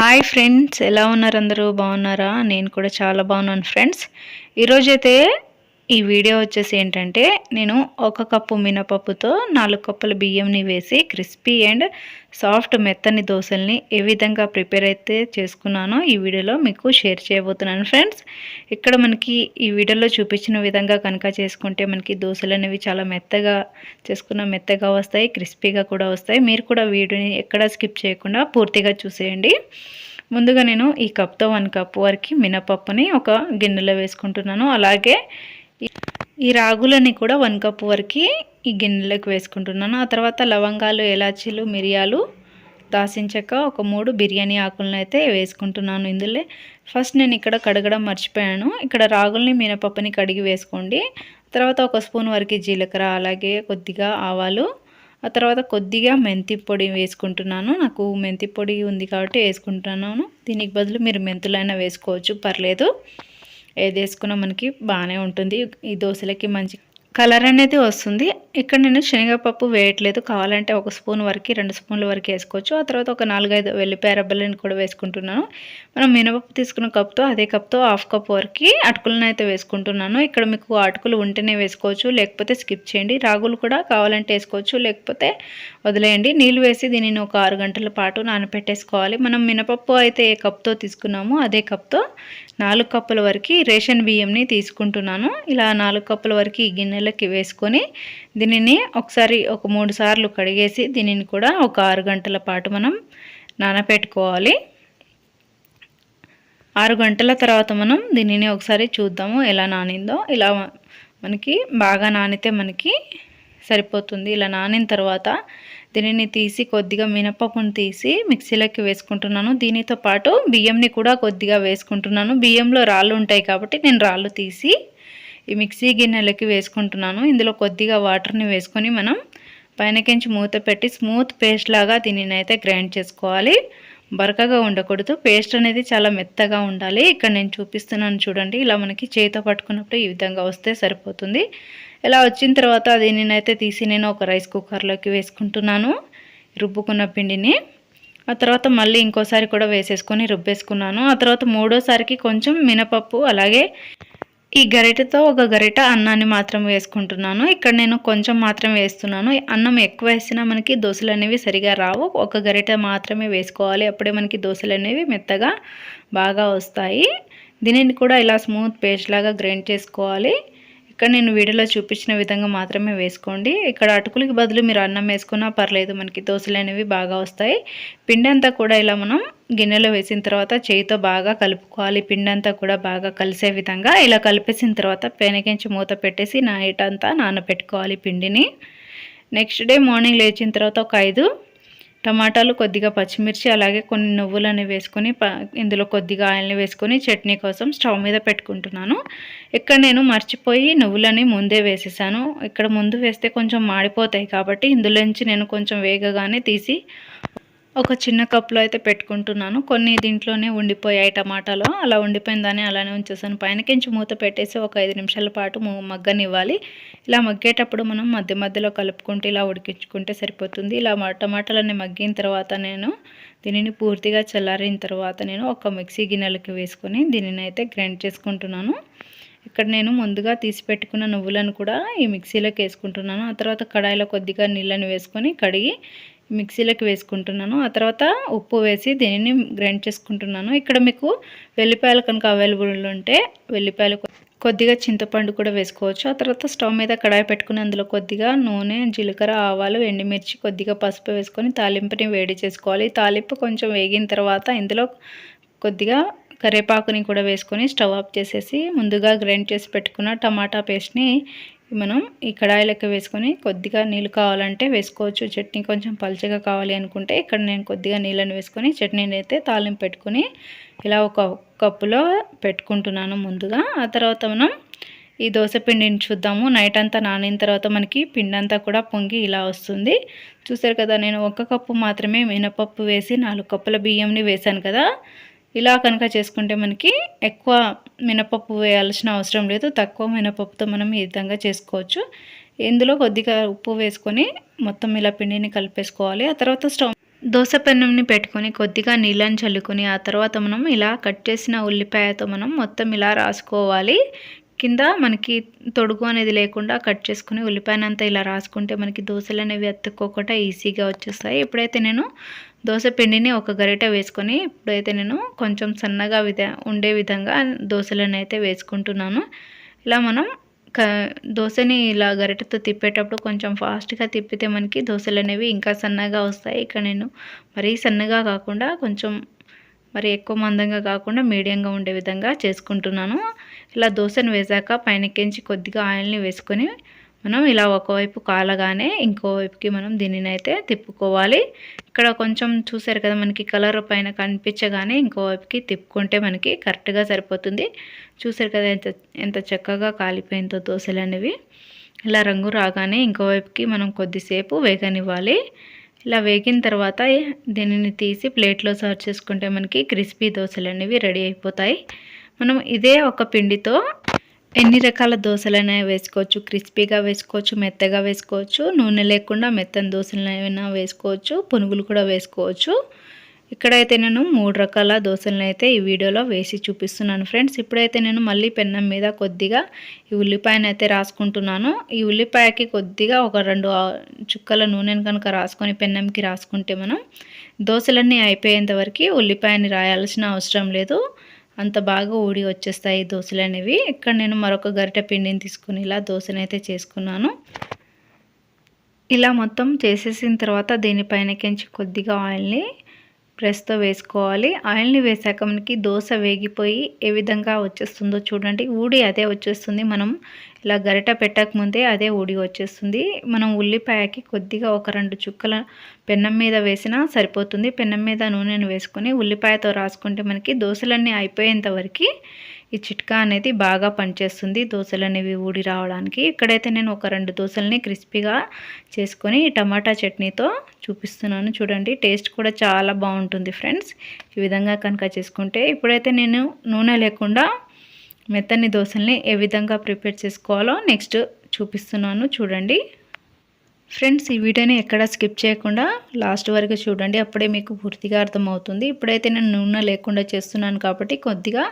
Hi friends ఎలా ఉన్నారు అందరూ? బాగున్నారా? నేను కూడా చాలా బాగున్నాను ఫ్రెండ్స్ ఈరోజైతే ఈ వీడియో వచ్చేసి ఏంటంటే నేను ఒక కప్పు మినపప్పుతో నాలుగు కప్పుల బియ్యంని వేసి క్రిస్పీ అండ్ సాఫ్ట్ మెత్తని దోశల్ని ఏ విధంగా ప్రిపేర్ అయితే చేసుకున్నానో ఈ వీడియోలో మీకు షేర్ చేయబోతున్నాను ఫ్రెండ్స్. ఇక్కడ మనకి ఈ వీడియోలో చూపించిన విధంగా కనుక చేసుకుంటే మనకి దోశలు అనేవి చాలా మెత్తగా చేసుకున్న మెత్తగా వస్తాయి క్రిస్పీగా కూడా వస్తాయి. మీరు కూడా వీడియోని ఎక్కడ స్కిప్ చేయకుండా పూర్తిగా చూసేయండి. ముందుగా నేను ఈ కప్తో వన్ కప్ వరకు మినపప్పుని ఒక గిన్నెలో వేసుకుంటున్నాను. అలాగే ఈ రాగులని కూడా వన్ కప్ వరకు ఈ గిన్నెలోకి వేసుకుంటున్నాను. ఆ తర్వాత లవంగాలు ఎలాచీలు మిరియాలు దాసించక ఒక మూడు బిర్యానీ ఆకులను అయితే వేసుకుంటున్నాను ఇందులో. ఫస్ట్ నేను ఇక్కడ కడగడం మర్చిపోయాను. ఇక్కడ రాగుల్ని మినపప్పుని కడిగి వేసుకోండి. తర్వాత ఒక స్పూన్ వరకు జీలకర్ర అలాగే కొద్దిగా ఆవాలు. ఆ తర్వాత కొద్దిగా మెంతి పొడి వేసుకుంటున్నాను. నాకు మెంతి పొడి ఉంది కాబట్టి వేసుకుంటున్నాను. దీనికి బదులు మీరు మెంతులైనా వేసుకోవచ్చు పర్లేదు. ఏది వేసుకున్నా మనకి బాగానే ఉంటుంది. ఈ దోశలకి మంచి కలర్ అనేది వస్తుంది. ఇక్కడ నేను శనగపప్పు వేయట్లేదు. కావాలంటే ఒక స్పూన్ వరకు రెండు స్పూన్ల వరకు వేసుకోవచ్చు. ఆ తర్వాత ఒక నాలుగైదు వెల్లిపాయ రబ్బలని కూడా వేసుకుంటున్నాను. మనం మినపప్పు తీసుకున్న కప్తో అదే కప్తో హాఫ్ కప్ వరకు అటుకులను అయితే వేసుకుంటున్నాను. ఇక్కడ మీకు అటుకులు ఉంటేనే వేసుకోవచ్చు. లేకపోతే స్కిప్ చేయండి. రాగులు కూడా కావాలంటే వేసుకోవచ్చు. లేకపోతే వదిలేయండి. నీళ్ళు వేసి దీనిని ఒక ఆరు గంటల పాటు నానపెట్టేసుకోవాలి. మనం మినపప్పు అయితే ఏ కప్తో తీసుకున్నామో అదే కప్తో నాలుగు కప్పుల వరకు రేషన్ బియ్యంని తీసుకుంటున్నాను. ఇలా నాలుగు కప్పుల వరకు ఈ గిన్నెలకి వేసుకొని దీనిని ఒకసారి ఒక మూడు సార్లు కడిగేసి దీనిని కూడా ఒక ఆరు గంటల పాటు మనం నానపెట్టుకోవాలి. ఆరు గంటల తర్వాత మనం దీనిని ఒకసారి చూద్దాము ఎలా నానిందో. ఇలా మనకి బాగా నానితే మనకి సరిపోతుంది. ఇలా నానిన తర్వాత దీనిని తీసి కొద్దిగా మినపప్పును తీసి మిక్సీలోకి వేసుకుంటున్నాను. దీనితో పాటు బియ్యంని కూడా కొద్దిగా వేసుకుంటున్నాను. బియ్యంలో రాళ్ళు ఉంటాయి కాబట్టి నేను రాళ్ళు తీసి ఈ మిక్సీ గిన్నెలకి వేసుకుంటున్నాను. ఇందులో కొద్దిగా వాటర్ని వేసుకొని మనం పైనకించి మూత పెట్టి స్మూత్ పేస్ట్ లాగా దీనిని అయితే గ్రైండ్ చేసుకోవాలి. బరకగా ఉండకూడదు. పేస్ట్ అనేది చాలా మెత్తగా ఉండాలి. ఇక్కడ నేను చూపిస్తున్నాను చూడండి. ఇలా మనకి చేతితో పట్టుకున్నప్పుడు ఈ విధంగా వస్తే సరిపోతుంది. ఇలా వచ్చిన తర్వాత దీనినైతే తీసి నేను ఒక రైస్ కుక్కర్లోకి వేసుకుంటున్నాను. రుబ్బుకున్న పిండిని. ఆ తర్వాత మళ్ళీ ఇంకోసారి కూడా వేసేసుకొని రుబ్బేసుకున్నాను. ఆ తర్వాత మూడోసారికి కొంచెం మినపప్పు అలాగే ఈ గరిటెతో ఒక గరిట అన్నాన్ని మాత్రం వేసుకుంటున్నాను. ఇక్కడ నేను కొంచెం మాత్రం వేస్తున్నాను. అన్నం ఎక్కువ వేసినా మనకి దోశలు అనేవి సరిగా రావు. ఒక గరిట మాత్రమే వేసుకోవాలి. అప్పుడే మనకి దోశలు అనేవి మెత్తగా బాగా వస్తాయి. దీనిని కూడా ఇలా స్మూత్ పేస్ట్ లాగా గ్రైండ్ చేసుకోవాలి. ఇక్కడ నేను వీడియోలో చూపించిన విధంగా మాత్రమే వేసుకోండి. ఇక్కడ అటుకులకి బదులు మీరు అన్నం వేసుకున్నా పర్లేదు. మనకి దోశలు అనేవి బాగా వస్తాయి. పిండి అంతా కూడా ఇలా మనం గిన్నెలో వేసిన తర్వాత చేయితో బాగా కలుపుకోవాలి. పిండి అంతా కూడా బాగా కలిసే విధంగా ఇలా కలిపేసిన తర్వాత పెనకించి మూత పెట్టేసి నైట్ అంతా నానబెట్టుకోవాలి పిండిని. నెక్స్ట్ డే మార్నింగ్ లేచిన తర్వాత ఒక ఐదు టమాటాలు కొద్దిగా పచ్చిమిర్చి అలాగే కొన్ని నువ్వులని వేసుకొని ఇందులో కొద్దిగా ఆయిల్ని వేసుకొని చట్నీ కోసం స్టవ్ మీద పెట్టుకుంటున్నాను. ఇక్కడ నేను మర్చిపోయి నువ్వులని ముందే వేసేసాను. ఇక్కడ ముందు వేస్తే కొంచెం మాడిపోతాయి కాబట్టి ఇందులోంచి నేను కొంచెం వేగగానే తీసి ఒక చిన్న కప్లో అయితే పెట్టుకుంటున్నాను. కొన్ని దీంట్లోనే ఉండిపోయాయి టమాటాలు. అలా ఉండిపోయిన దాన్ని అలానే ఉంచేసాను. పైనకించి మూత పెట్టేసి ఒక ఐదు నిమిషాల పాటు మగ్గనివ్వాలి. ఇలా మగ్గేటప్పుడు మనం మధ్య మధ్యలో కలుపుకుంటూ ఇలా ఉడికించుకుంటే సరిపోతుంది. ఇలా టమాటాలన్నీ మగ్గిన తర్వాత నేను దీనిని పూర్తిగా చల్లారిన తర్వాత నేను ఒక మిక్సీ గిన్నెలకి వేసుకొని దీనిని అయితే గ్రైండ్ చేసుకుంటున్నాను. ఇక్కడ నేను ముందుగా తీసి పెట్టుకున్న నువ్వులను కూడా ఈ మిక్సీలోకి వేసుకుంటున్నాను. ఆ తర్వాత కడాయిలో కొద్దిగా నీళ్ళని వేసుకొని కడిగి మిక్సీలోకి వేసుకుంటున్నాను. ఆ తర్వాత ఉప్పు వేసి దీనిని గ్రైండ్ చేసుకుంటున్నాను. ఇక్కడ మీకు వెల్లిపాయలు కనుక అవైలబుల్ ఉంటే వెల్లిపాయలు కొద్దిగా చింతపండు కూడా వేసుకోవచ్చు. ఆ తర్వాత స్టవ్ మీద కడాయి పెట్టుకుని అందులో కొద్దిగా నూనె జీలకర్ర ఆవాలు ఎండుమిర్చి కొద్దిగా పసుపు వేసుకొని తాలింపుని వేడి చేసుకోవాలి. తాలింపు కొంచెం వేగిన తర్వాత ఇందులో కొద్దిగా కరివేపాకుని కూడా వేసుకొని స్టవ్ ఆఫ్ చేసేసి ముందుగా గ్రైండ్ చేసి పెట్టుకున్న టమాటా పేస్ట్ని మనం ఈ కడాయిలకి వేసుకొని కొద్దిగా నీళ్ళు కావాలంటే వేసుకోవచ్చు. చట్నీ కొంచెం పల్చగా కావాలి అనుకుంటే ఇక్కడ నేను కొద్దిగా నీళ్ళని వేసుకొని చట్నీని అయితే తాలింపు పెట్టుకుని ఇలా ఒక కప్పులో పెట్టుకుంటున్నాను ముందుగా. ఆ తర్వాత మనం ఈ దోశ పిండిని చూద్దాము. నైట్ అంతా నానిన తర్వాత మనకి పిండి అంతా కూడా పొంగి ఇలా వస్తుంది. చూసారు కదా నేను ఒక కప్పు మాత్రమే మినపప్పు వేసి నాలుగు కప్పుల బియ్యంని వేశాను కదా. ఇలా కనుక చేసుకుంటే మనకి ఎక్కువ మినపప్పు వేయాల్సిన అవసరం లేదు. తక్కువ మినపప్పుతో మనం ఈ విధంగా చేసుకోవచ్చు. ఇందులో కొద్దిగా ఉప్పు వేసుకొని మొత్తం ఇలా పిండిని కలిపేసుకోవాలి. ఆ తర్వాత స్టవ్ దోశ పెన్నంని పెట్టుకొని కొద్దిగా నీళ్ళని చల్లుకొని ఆ తర్వాత మనం ఇలా కట్ చేసిన ఉల్లిపాయతో మనం మొత్తం ఇలా రాసుకోవాలి. కింద మనకి తొడుగు అనేది లేకుండా కట్ చేసుకుని ఉల్లిపాయనంతా ఇలా రాసుకుంటే మనకి దోశలు అనేవి అతుక్కోకుండా ఈజీగా వచ్చేస్తాయి. ఎప్పుడైతే నేను దోశ పిండిని ఒక గరిట వేసుకొని ఇప్పుడైతే నేను కొంచెం సన్నగా విధ ఉండే విధంగా దోశలను అయితే వేసుకుంటున్నాను. ఇలా మనం క దోశని ఇలా గరిటెతో తిప్పేటప్పుడు కొంచెం ఫాస్ట్గా తిప్పితే మనకి దోశలు అనేవి ఇంకా సన్నగా వస్తాయి. ఇక్కడ నేను మరీ సన్నగా కాకుండా కొంచెం మరి ఎక్కువ మందంగా కాకుండా మీడియంగా ఉండే విధంగా చేసుకుంటున్నాను. ఇలా దోశను వేసాక పైనకించి కొద్దిగా ఆయిల్ని వేసుకొని మనం ఇలా ఒకవైపు కాలగానే ఇంకోవైపుకి మనం దీనిని అయితే తిప్పుకోవాలి. ఇక్కడ కొంచెం చూసారు కదా మనకి కలర్ పైన కనిపించగానే ఇంకోవైపుకి తిప్పుకుంటే మనకి కరెక్ట్గా సరిపోతుంది. చూసారు కదా ఎంత ఎంత చక్కగా కాలిపోయిందో దోశలు అనేవి. ఇలా రంగు రాగానే ఇంకోవైపుకి మనం కొద్దిసేపు వేగనివ్వాలి. ఇలా వేగిన తర్వాత దీనిని తీసి ప్లేట్లో సర్వ్ చేసుకుంటే మనకి క్రిస్పీ దోశలు అనేవి రెడీ అయిపోతాయి. మనం ఇదే ఒక పిండితో ఎన్ని రకాల దోశలైనా వేసుకోవచ్చు. క్రిస్పీగా వేసుకోవచ్చు మెత్తగా వేసుకోవచ్చు నూనె లేకుండా మెత్తని దోశలైనా వేసుకోవచ్చు పునుగులు కూడా వేసుకోవచ్చు. ఇక్కడైతే నేను మూడు రకాల దోశలను అయితే ఈ వీడియోలో వేసి చూపిస్తున్నాను ఫ్రెండ్స్. ఇప్పుడైతే నేను మళ్ళీ పెన్నం మీద కొద్దిగా ఈ ఉల్లిపాయను అయితే రాసుకుంటున్నాను. ఈ ఉల్లిపాయకి కొద్దిగా ఒక రెండు చుక్కల నూనెను కనుక రాసుకొని పెన్నంకి రాసుకుంటే మనం దోశలన్నీ అయిపోయేంత వరకు ఉల్లిపాయని రాయాల్సిన అవసరం లేదు. అంత బాగా ఊడి వచ్చేస్తాయి దోశలు అనేవి ఇక్కడ నేను మరొక గరిటె పిండిని తీసుకుని ఇలా దోశనైతే చేసుకున్నాను. ఇలా మొత్తం చేసేసిన తర్వాత దీనిపైనకించి కొద్దిగా ఆయిల్ని ప్రెస్తో వేసుకోవాలి. ఆయిల్ని వేసాక మనకి దోశ వేగిపోయి ఏ విధంగా వచ్చేస్తుందో చూడండి. ఊడి అదే వచ్చేస్తుంది. మనం ఇలా గరిట పెట్టక ముందే అదే ఊడి వచ్చేస్తుంది. మనం ఉల్లిపాయకి కొద్దిగా ఒక రెండు చుక్కల పెన్నం మీద వేసినా సరిపోతుంది. పెన్నం మీద నూనెను వేసుకొని ఉల్లిపాయతో రాసుకుంటే మనకి దోశలన్నీ అయిపోయేంత వరకు ఈ చిట్కా అనేది బాగా పనిచేస్తుంది దోశలు అనేవి ఊడి రావడానికి. ఇక్కడైతే నేను ఒక రెండు దోశల్ని క్రిస్పీగా చేసుకొని టమాటా చట్నీతో చూపిస్తున్నాను. చూడండి టేస్ట్ కూడా చాలా బాగుంటుంది ఫ్రెండ్స్. ఈ విధంగా కనుక చేసుకుంటే ఇప్పుడైతే నేను నూనె లేకుండా మెత్తని దోశల్ని ఏ విధంగా ప్రిపేర్ చేసుకోవాలో నెక్స్ట్ చూపిస్తున్నాను. చూడండి. ఫ్రెండ్స్ ఈ వీడియోని ఎక్కడ స్కిప్ చేయకుండా లాస్ట్ వరకు చూడండి. అప్పుడే మీకు పూర్తిగా అర్థమవుతుంది. ఇప్పుడైతే నేను నూనె లేకుండా చేస్తున్నాను కాబట్టి కొద్దిగా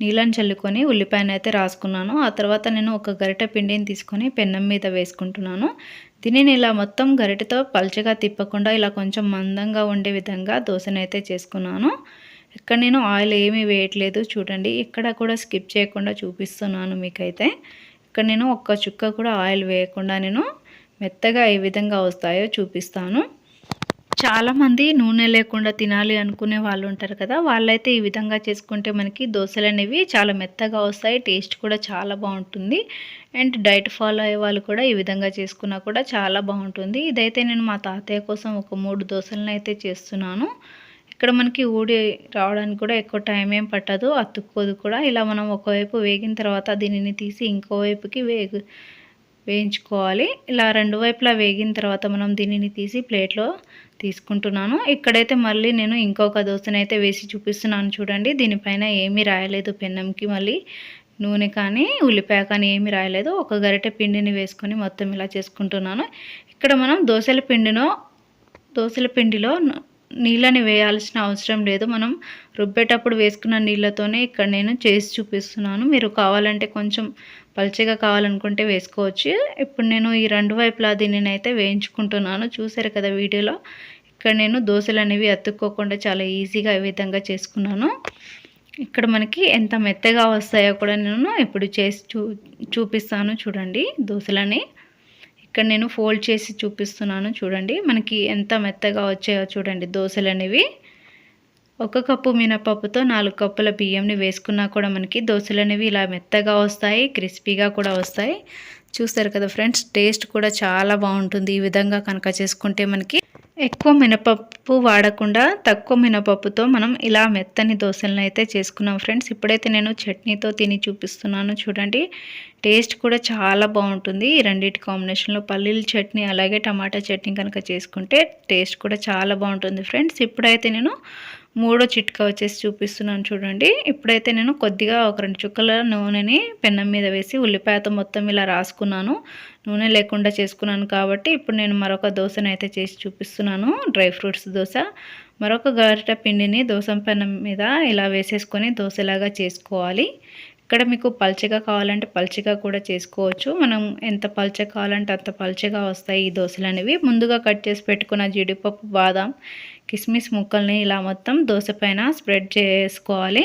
నీళ్ళని చల్లుకొని ఉల్లిపాయను అయితే రాసుకున్నాను. ఆ తర్వాత నేను ఒక గరిట పిండిని తీసుకొని పెన్నం మీద వేసుకుంటున్నాను. దీనిని ఇలా మొత్తం గరిటతో పల్చగా తిప్పకుండా ఇలా కొంచెం మందంగా ఉండే విధంగా దోశనైతే చేసుకున్నాను. ఇక్కడ నేను ఆయిల్ ఏమీ వేయట్లేదు చూడండి. ఇక్కడ కూడా స్కిప్ చేయకుండా చూపిస్తున్నాను మీకైతే. ఇక్కడ నేను ఒక్క చుక్క కూడా ఆయిల్ వేయకుండా నేను మెత్తగా ఏ విధంగా వస్తాయో చూపిస్తాను. చాలామంది నూనె లేకుండా తినాలి అనుకునే వాళ్ళు ఉంటారు కదా వాళ్ళైతే ఈ విధంగా చేసుకుంటే మనకి దోశలు అనేవి చాలా మెత్తగా వస్తాయి టేస్ట్ కూడా చాలా బాగుంటుంది. అండ్ డైట్ ఫాలో అయ్యే వాళ్ళు కూడా ఈ విధంగా చేసుకున్నా కూడా చాలా బాగుంటుంది. ఇదైతే నేను మా తాతయ్య కోసం ఒక మూడు దోశలను అయితే చేస్తున్నాను. ఇక్కడ మనకి ఊడి రావడానికి కూడా ఎక్కువ టైం ఏం పట్టదు అతుక్కోదు కూడా. ఇలా మనం ఒకవైపు వేగిన తర్వాత దీనిని తీసి ఇంకోవైపుకి వేగు వేయించుకోవాలి. ఇలా రెండు వైపులా వేగిన తర్వాత మనం దీనిని తీసి ప్లేట్లో తీసుకుంటున్నాను. ఇక్కడైతే మళ్ళీ నేను ఇంకొక దోశనైతే వేసి చూపిస్తున్నాను చూడండి. దీనిపైన ఏమీ రాయలేదు పెన్నంకి మళ్ళీ నూనె కానీ ఉల్లిపాయ కానీ ఏమీ రాయలేదు. ఒక గరిటె పిండిని వేసుకొని మొత్తం ఇలా చేసుకుంటున్నాను. ఇక్కడ మనం దోశల పిండినో దోశల పిండిలో నీళ్ళని వేయాల్సిన అవసరం లేదు. మనం రుబ్బేటప్పుడు వేసుకున్న నీళ్ళతోనే ఇక్కడ నేను చేసి చూపిస్తున్నాను. మీరు కావాలంటే కొంచెం పల్చగా కావాలనుకుంటే వేసుకోవచ్చు. ఇప్పుడు నేను ఈ రెండు వైపులా దీనిని అయితే వేయించుకుంటున్నాను. చూసారు కదా వీడియోలో? ఇక్కడ నేను దోశలు అనేవి అతుక్కోకుండా చాలా ఈజీగా ఈ విధంగా చేసుకున్నాను. ఇక్కడ మనకి ఎంత మెత్తగా వస్తాయో కూడా నేను ఇప్పుడు చేసి చూ చూపిస్తాను. చూడండి దోశలని. ఇక్కడ నేను ఫోల్డ్ చేసి చూపిస్తున్నాను. చూడండి మనకి ఎంత మెత్తగా వచ్చాయో చూడండి దోశలు అనేవి ఒక కప్పు మినపప్పుతో నాలుగు కప్పుల బియ్యంని వేసుకున్నా కూడా మనకి దోశలు అనేవి ఇలా మెత్తగా వస్తాయి క్రిస్పీగా కూడా వస్తాయి. చూస్తారు కదా ఫ్రెండ్స్ టేస్ట్ కూడా చాలా బాగుంటుంది ఈ విధంగా కనుక చేసుకుంటే మనకి. ఎక్కువ మినపప్పు వాడకుండా తక్కువ మినపప్పుతో మనం ఇలా మెత్తని దోశలను అయితే చేసుకున్నాం ఫ్రెండ్స్. ఇప్పుడైతే నేను చట్నీతో తిని చూపిస్తున్నాను చూడండి. టేస్ట్ కూడా చాలా బాగుంటుంది. ఈ రెండింటి కాంబినేషన్లో పల్లీల చట్నీ అలాగే టమాటా చట్నీ కనుక చేసుకుంటే టేస్ట్ కూడా చాలా బాగుంటుంది ఫ్రెండ్స్. ఇప్పుడైతే నేను మూడో చిట్కా వచ్చేసి చూపిస్తున్నాను చూడండి. ఇప్పుడైతే నేను కొద్దిగా ఒక రెండు చుక్కల నూనెని పెన్నం మీద వేసి ఉల్లిపాయతో మొత్తం ఇలా రాసుకున్నాను. నూనె లేకుండా చేసుకున్నాను కాబట్టి ఇప్పుడు నేను మరొక దోశను అయితే చేసి చూపిస్తున్నాను. Dry fruits dosa. మరొక గరిట పిండిని దోశ పెన్నం మీద ఇలా వేసేసుకొని దోశలాగా చేసుకోవాలి. ఇక్కడ మీకు పల్చగా కావాలంటే పల్చగా కూడా చేసుకోవచ్చు. మనం ఎంత పల్చగా కావాలంటే అంత పల్చగా వస్తాయి ఈ దోశలు అనేవి ముందుగా కట్ చేసి పెట్టుకున్న జీడిపప్పు బాదం కిస్మిస్ ముక్కల్ని ఇలా మొత్తం దోశ పైన స్ప్రెడ్ చేసుకోవాలి.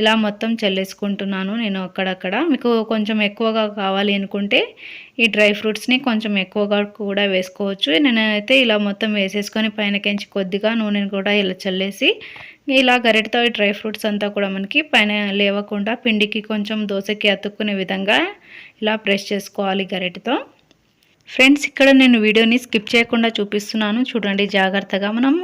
ఇలా మొత్తం చల్లేసుకుంటున్నాను నేను అక్కడక్కడ. మీకు కొంచెం ఎక్కువగా కావాలి అనుకుంటే ఈ డ్రై ఫ్రూట్స్ని కొంచెం ఎక్కువగా కూడా వేసుకోవచ్చు. నేనైతే ఇలా మొత్తం వేసేసుకొని పైనకించి కొద్దిగా నూనెని కూడా ఇలా చల్లేసి ఇలా గరిటతో ఈ డ్రై ఫ్రూట్స్ అంతా కూడా మనకి పైన లేవకుండా పిండికి కొంచెం దోశకి అతుక్కునే విధంగా ఇలా ప్రెస్ చేసుకోవాలి గరిటతో. ఫ్రెండ్స్ ఇక్కడ నేను వీడియోని స్కిప్ చేయకుండా చూపిస్తున్నాను. చూడండి జాగ్రత్తగా. మనం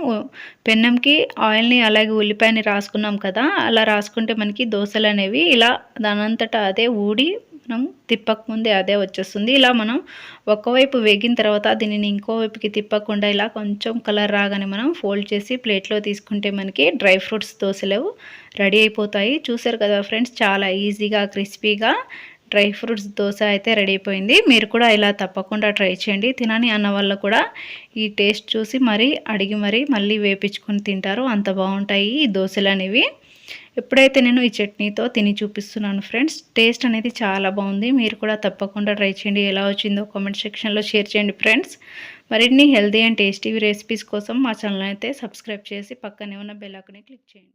పెన్నంకి ఆయిల్ని అలాగే ఉల్లిపాయని రాసుకున్నాం కదా అలా రాసుకుంటే మనకి దోశలు అనేవి ఇలా దానంతటా అదే ఊడి మనం తిప్పకముందే అదే వచ్చేస్తుంది. ఇలా మనం ఒకవైపు వేగిన తర్వాత దీనిని ఇంకోవైపుకి తిప్పకుండా ఇలా కొంచెం కలర్ రాగానే మనం ఫోల్డ్ చేసి ప్లేట్లో తీసుకుంటే మనకి డ్రై ఫ్రూట్స్ దోశలు రెడీ అయిపోతాయి. చూసారు కదా ఫ్రెండ్స్ చాలా ఈజీగా క్రిస్పీగా డ్రై ఫ్రూట్స్ దోశ అయితే రెడీ అయిపోయింది. మీరు కూడా ఇలా తప్పకుండా ట్రై చేయండి. తినని అన్న వల్ల కూడా ఈ టేస్ట్ చూసి మరీ అడిగి మరీ మళ్ళీ వేపించుకొని తింటారు. అంత బాగుంటాయి ఈ దోశలు అనేవి. ఎప్పుడైతే నేను ఈ చట్నీతో తిని చూపిస్తున్నాను ఫ్రెండ్స్ టేస్ట్ అనేది చాలా బాగుంది. మీరు కూడా తప్పకుండా ట్రై చేయండి. ఎలా వచ్చిందో కామెంట్ సెక్షన్లో షేర్ చేయండి ఫ్రెండ్స్. మరిన్ని హెల్తీ అండ్ టేస్టీ రెసిపీస్ కోసం మా ఛానల్ అయితే సబ్స్క్రైబ్ చేసి పక్కనే ఉన్న బెల్ క్లిక్ చేయండి.